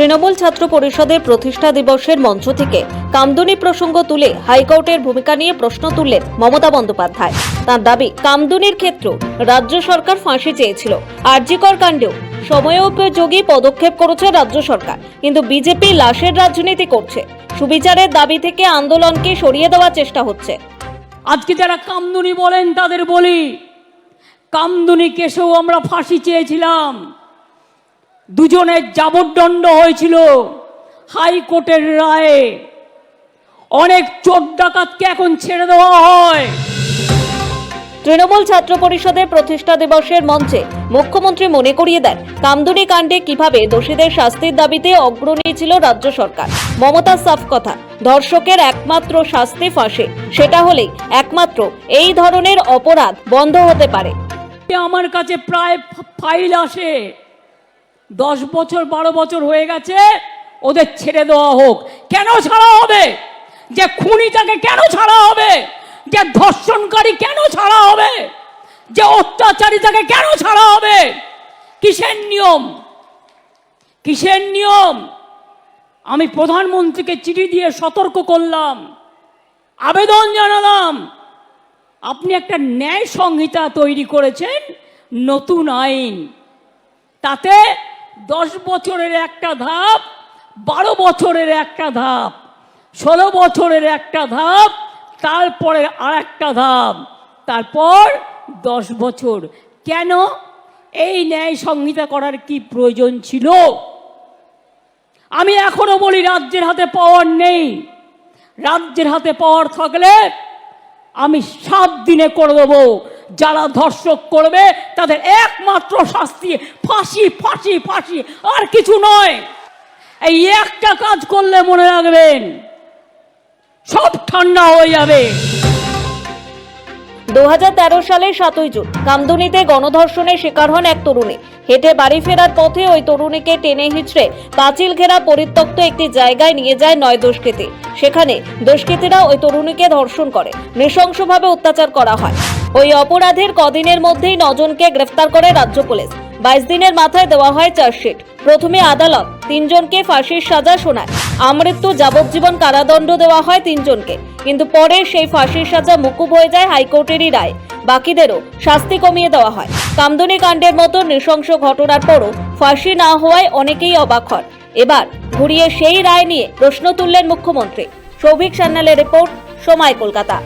তৃণমূল ছাত্র পরিষদের প্রতিষ্ঠা দিবসের মঞ্চ থেকে কামদুনি প্রসঙ্গ তুলে হাইকোর্টের ভূমিকা নিয়ে প্রশ্ন তুললেন মমতা বন্দ্যোপাধ্যায়। তার দাবি, কামদুনির ক্ষেত্র রাজ্য সরকার ফাঁসি চেয়েছিল। আরজিকর কাণ্ডেও সময়োপযোগী পদক্ষেপ করেছে রাজ্য সরকার। কিন্তু বিজেপি লাশের রাজনীতি করছে। সুবিচারের দাবি থেকে আন্দোলনকে সরিয়ে দেওয়ার চেষ্টা হচ্ছে। আজকে যারা কামদুনি বলেন তাদের বলি, কামদুনি কেসেও আমরা ফাঁসি চেয়েছিলাম। দুজনের যাবজ্দণ্ড হয়েছিল হাইকোর্টের রায়ে। অনেক চোর ডাকাতকে এখন ছেড়ে দেওয়া হয়। তৃণমূল ছাত্র পরিষদের প্রতিষ্ঠা দিবসের মঞ্চে মুখ্যমন্ত্রী মনে করিয়ে দেন কামদুনি কাণ্ডে কীভাবে দোষীদের শাস্তির দাবিতে অগ্রণী ছিল রাজ্য সরকার। মমতা সাফ কথা ধর্ষকের একমাত্র শাস্তি ফাঁসে সেটা হলেই একমাত্র এই ধরনের অপরাধ বন্ধ হতে পারে। আমার কাছে প্রায় ফাইল আসে। দশ বছর, বারো বছর হয়ে গেছে, ওদের ছেড়ে দেওয়া হোক। কেন ছাড়া হবে? যে খুনিটাকে কেন ছাড়া হবে? যে ধর্ষণকারী কেন ছাড়া হবে? যে অত্যাচারিতাকে কেন ছাড়া হবে? কিসের নিয়ম? কিসের নিয়ম? আমি প্রধানমন্ত্রীকে চিঠি দিয়ে সতর্ক করলাম, আবেদন জানালাম। আপনি একটা ন্যায় সংহিতা তৈরি করেছেন, নতুন আইন। তাতে দশ বছরের একটা ধাপ, বারো বছরের একটা ধাপ, ষোলো বছরের একটা ধাপ, তারপরে আর একটা ধাপ, তারপর দশ বছর। কেন? এই ন্যায় সংহিতা করার কি প্রয়োজন ছিল? আমি এখনও বলি রাজ্যের হাতে পাওয়ার নেই। রাজ্যের হাতে পাওয়ার থাকলে আমি সাত দিনে করে দেবো। যারা ধর্ষক করবে, তাদের একমাত্র শাস্তি ফাঁসি ফাঁসি ফাঁসি, আর কিছু নয়। এই একটা কাজ করলে মনে রাখবেন, সব ঠান্ডা হয়ে যাবে। দু সালের সাতই জুন, কামদুনিতে গণধর্ষণের শিকার হন এক তরুণী। হেঁটে বাড়ি ফেরার পথে ওই তরুণীকে টেনে হিঁচড়ে পাঁচিল ঘেরা পরিত্যক্ত একটি জায়গায় নিয়ে যায় নয় দুষ্কৃতী। সেখানে দুষ্কৃতীরা ওই তরুণীকে ধর্ষণ করে, নৃশংসভাবে অত্যাচার করা হয়। ওই অপরাধের কদিনের মধ্যেই নজনকে গ্রেফতার করে রাজ্য পুলিশ। বাইশ দিনের মাথায় দেওয়া হয় চার্জশিট। প্রথমে আদালত তিনজনকে ফাঁসির সাজা শোনায়। আমৃত্যু যাবজ্জীবন কারাদণ্ড দেওয়া হয় তিনজনকে। কিন্তু পরে সেই ফাঁসির সাজা মুকুব হয়ে যায় হাইকোর্টেরই রায়। বাকিদেরও শাস্তি কমিয়ে দেওয়া হয়। কামদুনি কাণ্ডের মতো নৃশংস ঘটনার পরও ফাঁসি না হওয়ায় অনেকেই অবাক হন। এবার ঘুরিয়ে সেই রায় নিয়ে প্রশ্ন তুললেন মুখ্যমন্ত্রী। সৌভিক সান্যালের রিপোর্ট, সময় কলকাতা।